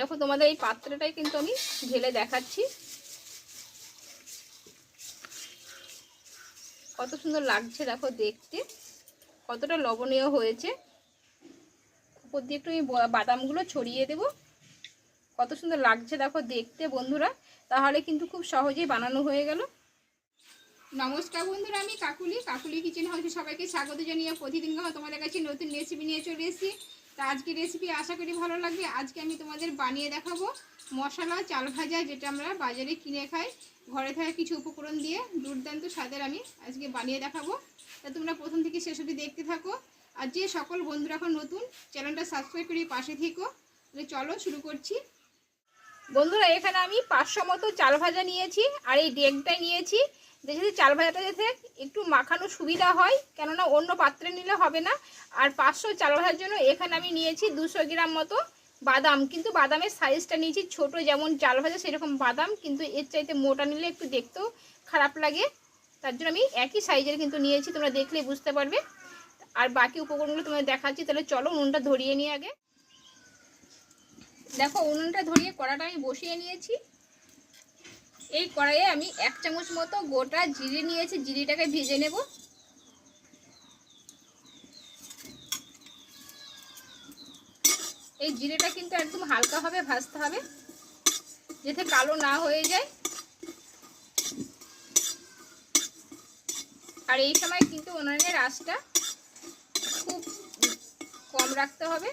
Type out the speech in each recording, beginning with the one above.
দেখো তোমাদের এই পাত্রটাই কিন্তু আমি ঢেলে দেখাচ্ছি। কত সুন্দর লাগছে দেখো দেখতে। কতটা লবণীয় হয়েছে। উপর দিয়ে একটু আমি বাদামগুলো ছড়িয়ে দেব। কত সুন্দর লাগছে দেখো দেখতে বন্ধুরা। তাহলে কিন্তু খুব সহজেই বানানো হয়ে গেল। নমস্কার বন্ধুরা, আমি কাকুলি। কাকুলি কিচেন হাউসে সবাইকে স্বাগত জানিয়ে প্রতিদিন তোমাদের কাছে নতুন রেসিপি নিয়ে চলে এসেছি। তা আজকে রেসিপি আশা করি ভালো লাগবে। আজকে আমি তোমাদের বানিয়ে দেখাবো মশলা, চাল ভাজা, যেটা আমরা বাজারে কিনে খাই। ঘরে থাকা কিছু উপকরণ দিয়ে দুর্দান্ত স্বাদের আমি আজকে বানিয়ে দেখাবো। তা তোমরা প্রথম থেকে শেষ অবধি দেখতে থাকো। আর যে সকল বন্ধুরা এখন নতুন, চ্যানেলটা সাবস্ক্রাইব করে পাশে থেকো। চলো শুরু করছি। বন্ধুরা, এখানে আমি পাঁচশো মতো চাল ভাজা নিয়েছি আর এই ডেকটাই নিয়েছি। দেখেছি চাল ভাজাটা যাতে একটু মাখানো সুবিধা হয়, কেননা অন্য পাত্রে নিলে হবে না। আর পাঁচশো চাল ভাজার জন্য এখানে আমি নিয়েছি দুশো গ্রাম মতো বাদাম। কিন্তু বাদামের সাইজটা নিয়েছি ছোট, যেমন চাল ভাজা সেরকম বাদাম, কিন্তু এর চাইতে মোটা নিলে একটু দেখতেও খারাপ লাগে। তার জন্য আমি একই সাইজের কিন্তু নিয়েছি, তোমরা দেখলেই বুঝতে পারবে। আর বাকি উপকরণগুলো তোমাদের দেখাচ্ছি, তাহলে চলো উনুনটা ধরিয়ে নিয়ে আগে। দেখো, উনুনটা ধরিয়ে কড়াটা আমি বসিয়ে নিয়েছি। এই কড়াইয়ে আমি এক চামচ মতো গোটা জিরে নিয়েছি, জিরেটাকে ভেজে নেব। এই জিরেটা কিন্তু একদম হালকাভাবে ভাজতে হবে, যাতে কালো না হয়ে যায়। আর এই সময় কিন্তু উনুনের আঁচটা খুব কম রাখতে হবে।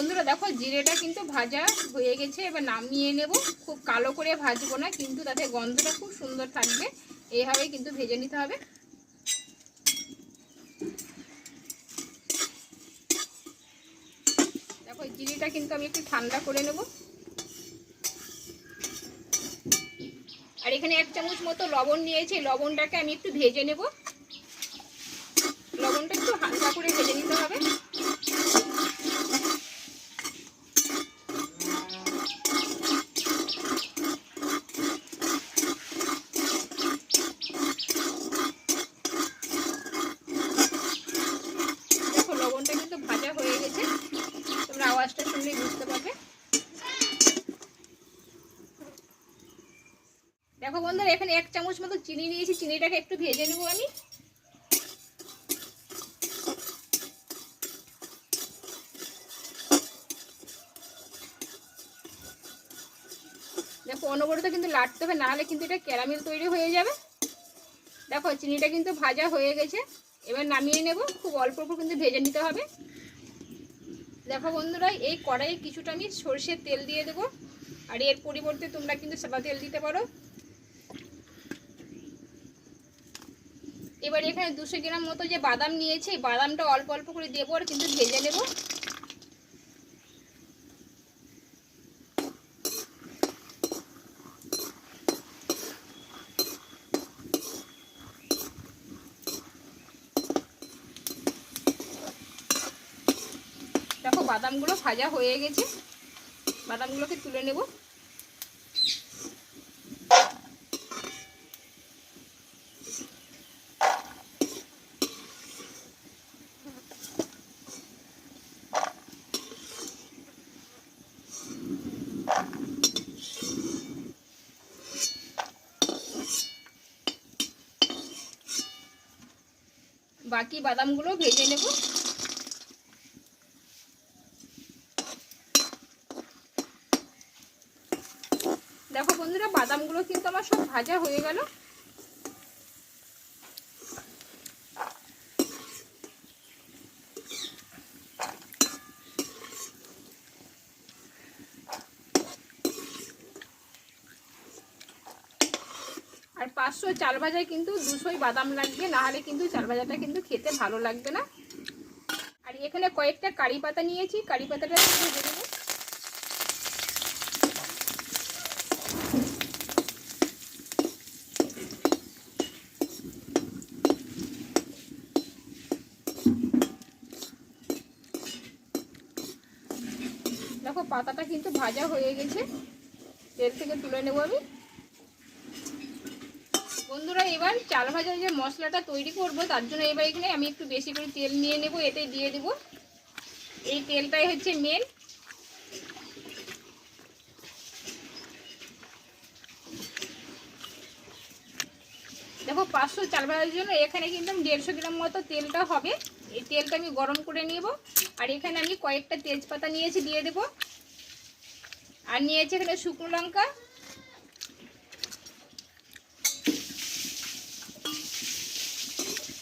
বন্ধুরা দেখো, জিরেটা কিন্তু ভাজা হয়ে গেছে, এবার নামিয়ে নেব। খুব কালো করে ভাজবো না, কিন্তু তাতে গন্ধটা খুব সুন্দর থাকবে। এইভাবেই কিন্তু ভেজে নিতে হবে। দেখো জিরেটা কিন্তু আমি একটু ঠান্ডা করে নেব। আর এখানে এক চামচ মতো লবণ নিয়েছি লবণটাকে আমি একটু ভেজে নেব। লবণটা একটু হালকা করে ভেজে নিতে হবে দেখো লবণটা কিন্তু ভাজা হয়ে গেছে তোমরা আওয়াজটা শুনলেই বুঝতে পারবে দেখো বন্ধুরা, এখানে এক চামচ মতো চিনি নিয়েছি, চিনিটাকে একটু ভেজে নেব আমি। দেখো, অনবরত কিন্তু লাটতে হবে, নাহলে কিন্তু এটা ক্যারামেল তৈরি হয়ে যাবে। দেখো, চিনিটা কিন্তু ভাজা হয়ে গেছে। এবার নামিয়ে নেব, খুব অল্প অল্প কিন্তু ভেজে নিতে হবে। দেখো বন্ধুরা, এই কড়াইয়ে কিছুটা আমি সর্ষের তেল দিয়ে দেবো। আর এর পরিবর্তে তোমরা কিন্তু সাদা তেল দিতে পারো। এবার এখানে দুশো গ্রাম মতো যে বাদাম নিয়েছি, বাদামটা অল্প অল্প করে দেবো আর কিন্তু ভেজে নেব। দেখো, বাদামগুলো ভাজা হয়ে গেছে। বাদামগুলোকে তুলে নেব। বাকি বাদামগুলো ভেজে নেব। দেখো বন্ধুরা বাদামগুলো কিন্তু আমার সব ভাজা হয়ে গেল। পাঁচশো চাল ভাজায় কিন্তু দুশোই বাদাম লাগবে না হলে কিন্তু চাল ভাজাটা কিন্তু খেতে ভালো লাগবে না। আর এখানে কয়েকটা কারি পাতা নিয়েছি, কারি পাতাটা দেবো। দেখো, পাতাটা কিন্তু ভাজা হয়ে গেছে। তেল থেকে তুলে নেব আমি। বন্ধুরা, এবার চাল ভাজার যে মশলাটা তৈরি করব, তার জন্য এবার এখানে আমি একটু বেশি করে তেল নিয়ে নেব, এতে দিয়ে দেব। এই তেলটাই হচ্ছে মেন দেখো, পাঁচশো চাল ভাজার জন্য এখানে কিন্তু দেড়শো গ্রাম মতো তেলটা হবে। এই তেলটা আমি গরম করে নেব। আর এখানে আমি কয়েকটা তেজপাতা নিয়েছি, দিয়ে দেব। আর নিয়েছি এখানে শুকনো লঙ্কা।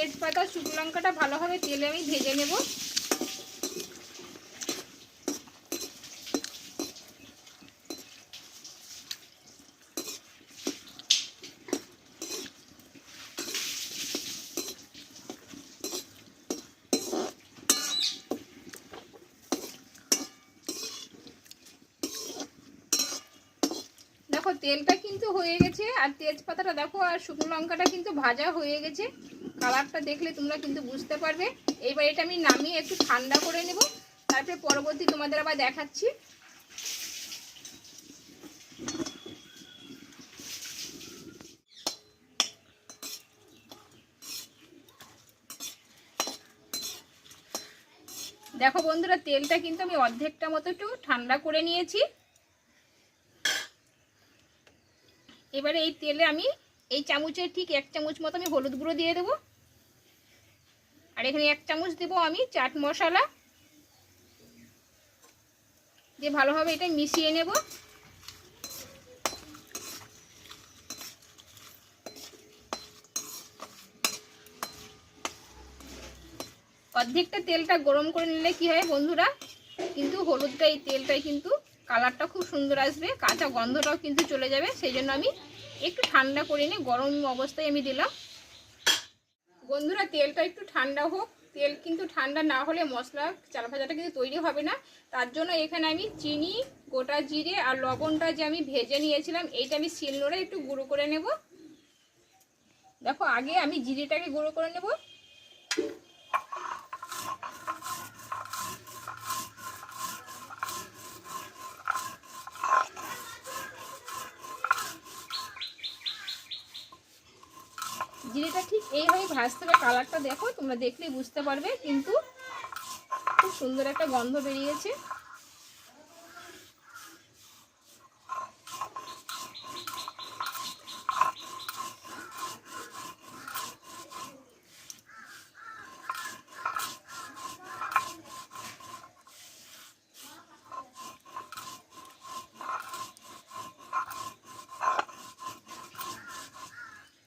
তেজপাতা, শুকনো লঙ্কাটা ভালোভাবে তেলে আমি ভেজে নেব। দেখো, তেলটা কিন্তু হয়ে গেছে, আর তেজপাতাটা দেখো, আর শুকনো লঙ্কাটা কিন্তু ভাজা হয়ে গেছে। কালারটা দেখলে তোমরা কিন্তু বুঝতে পারবে। এইবার এটা আমি নামিয়ে একটু ঠান্ডা করে নেব। তারপরে পরবর্তী তোমাদের আবার দেখাচ্ছি। দেখো বন্ধুরা, তেলটা কিন্তু আমি অর্ধেকটা মতো একটু ঠান্ডা করে নিয়েছি। এবারে এই তেলে আমি এই চামচের ঠিক এক চামচ মতো আমি হলুদ গুঁড়ো দিয়ে দেবো। আর এখানে এক চামচ দেবো আমি চাট মশলা। দিয়ে ভালোভাবে এটা মিশিয়ে নেব। অর্ধেকটা তেলটা গরম করে নিলে কি হয় বন্ধুরা? কিন্তু হলুদটা, এই তেলটাই কিন্তু কালারটা খুব সুন্দর আসবে, কাঁচা গন্ধটাও কিন্তু চলে যাবে। সেই জন্য আমি একটু ঠান্ডা করে নিয়ে গরম অবস্থায় আমি দিলাম। বন্ধুরা, তেলটা একটু ঠান্ডা হোক। তেল কিন্তু ঠান্ডা না হলে মশলা চাল ভাজাটা কিন্তু তৈরি হবে না। তার জন্য এখানে আমি চিনি, গোটা জিরে আর লবণটা যে আমি ভেজে নিয়েছিলাম, এইটা আমি শিলনোড়ে একটু গুঁড়ো করে নেব। দেখো, আগে আমি জিরেটাকে গুঁড়ো করে নেব জিরেটা ঠিক এইভাবে ভাজতে হবে কালারটা দেখো, তোমরা দেখলেই বুঝতে পারবে, কিন্তু খুব সুন্দর একটা গন্ধ বেরিয়েছে।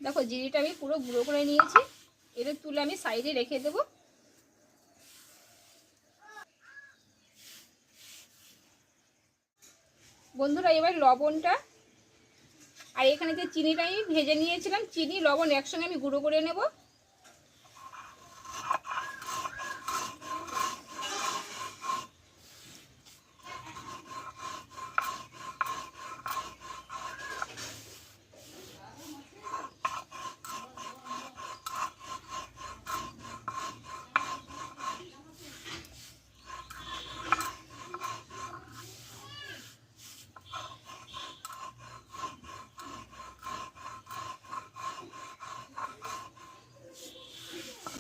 দেখো, জিরিটা আমি পুরো গুঁড়ো করে নিয়েছি। এটা তুলে আমি সাইডে রেখে দেব। বন্ধুরা, এবার লবণটা, আর এখানে যে চিনিটা আমি ভেজে নিয়েছিলাম, চিনি, লবণ একসঙ্গে আমি গুঁড়ো করে নেব।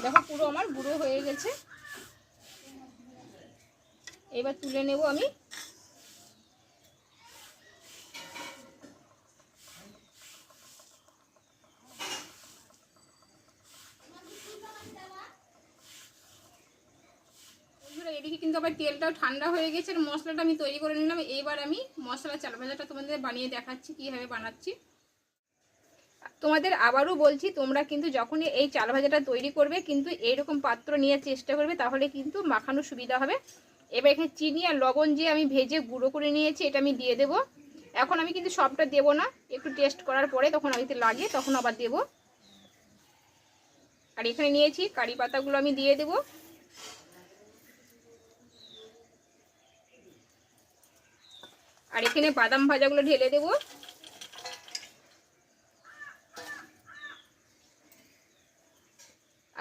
দেখো, পুরো আমার গুঁড়ো হয়ে গেছে। এবার তুলে নেব আমি। এদিকে কিন্তু আবার তেলটাও ঠান্ডা হয়ে গেছে, আর মশলাটা আমি তৈরি করে নিলাম। এইবার আমি মশলা চাল ভাজাটা তোমাদের বানিয়ে দেখাচ্ছি, কীভাবে বানাচ্ছি। তোমাদের আবারও বলছি, তোমরা কিন্তু যখনই এই চাল ভাজাটা তৈরি করবে, কিন্তু এইরকম পাত্র নিয়ে চেষ্টা করবে, তাহলে কিন্তু মাখানোর সুবিধা হবে। এবার এখানে চিনি আর লবণ যে আমি ভেজে গুঁড়ো করে নিয়েছি, এটা আমি দিয়ে দেব। এখন আমি কিন্তু সবটা দেব না, একটু টেস্ট করার পরে তখন যদি লাগে তখন আবার দেব। আর এখানে নিয়েছি কারি পাতাগুলো আমি দিয়ে দেব। আর এখানে বাদাম ভাজাগুলো ঢেলে দেবো।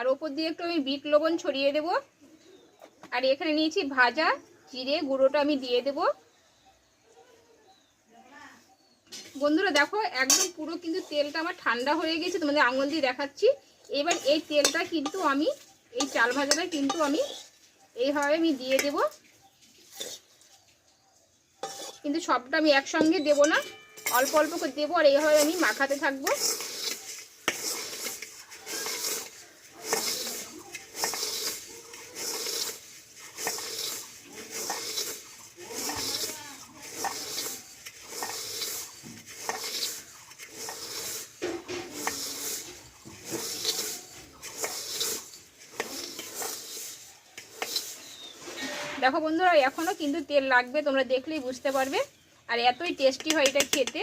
আর ওপর দিয়ে একটু আমি বিট লবণ ছড়িয়ে দেব। আর এখানে নিয়েছি ভাজা, জিরে গুঁড়োটা আমি দিয়ে দেব। বন্ধুরা দেখো, একদম পুরো কিন্তু তেলটা আমার ঠান্ডা হয়ে গেছে, তোমাদের আঙুল দিয়ে দেখাচ্ছি। এবার এই তেলটা কিন্তু আমি, এই চাল ভাজাটা কিন্তু আমি এইভাবে আমি দিয়ে দেব। কিন্তু সবটা আমি একসঙ্গে দেব না, অল্প অল্প করে দেবো আর এইভাবে আমি মাখাতে থাকব। দেখো বন্ধুরা এখনও কিন্তু তেল লাগবে, তোমরা দেখলেই বুঝতে পারবে। আর এতই টেস্টি হয় এটা খেতে।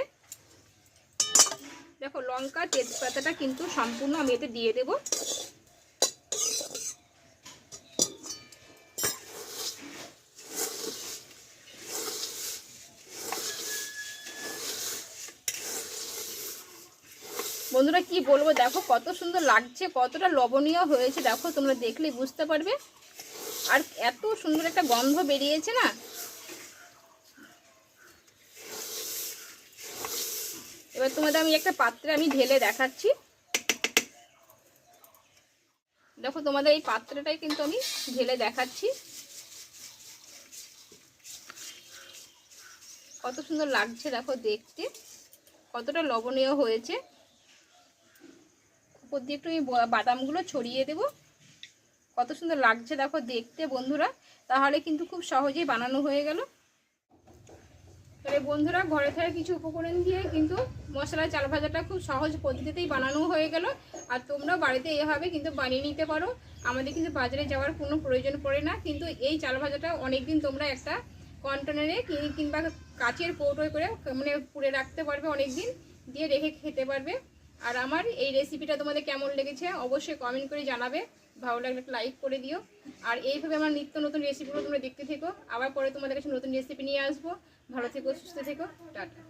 দেখো, লঙ্কা, তেজপাতাটা কিন্তু সম্পূর্ণ আমি এতে দিয়ে দেব। বন্ধুরা, কি বলব, দেখো কত সুন্দর লাগছে, কতটা লবণীয় হয়েছে, দেখো, তোমরা দেখলেই বুঝতে পারবে। আর এত সুন্দর একটা গন্ধ বেরিয়েছে না? এবার তোমাদের আমি একটা পাত্রে আমি ঢেলে দেখাচ্ছি। দেখো তোমাদের এই পাত্রটাই কিন্তু আমি ঢেলে দেখাচ্ছি। কত সুন্দর লাগছে দেখো দেখতে। কতটা লবণীয় হয়েছে। উপর দিয়ে একটু আমি বাদামগুলো ছড়িয়ে দেবো। কত সুন্দর লাগছে দেখো দেখতে বন্ধুরা। তাহলে কিন্তু খুব সহজেই বানানো হয়ে গেল। তাহলে বন্ধুরা, ঘরে থাকা কিছু উপকরণ দিয়ে কিন্তু মশলা চাল ভাজাটা খুব সহজ পদ্ধতিতেই বানানো হয়ে গেল। আর তোমরাও বাড়িতে এভাবে কিন্তু বানিয়ে নিতে পারো। আমাদের কিন্তু বাজারে যাওয়ার কোনো প্রয়োজন পড়ে না। কিন্তু এই চাল ভাজাটা অনেকদিন তোমরা একটা কন্টেনারে কিংবা কাচের কৌটোয় করে মানে পুড়ে রাখতে পারবে অনেক দিন দিয়ে রেখে খেতে পারবে। আর আমার এই রেসিপিটা তোমাদের কেমন লেগেছে অবশ্যই কমেন্ট করে জানাবে। ভালো লাগলে একটা লাইক করে দিও। আর এইভাবে আমার নিত্য নতুন রেসিপিগুলো তোমরা দেখতে থেকো। আবার পরে তোমাদের কাছে নতুন রেসিপি নিয়ে আসব। ভালো থেকো, সুস্থ থেকো। টাটা।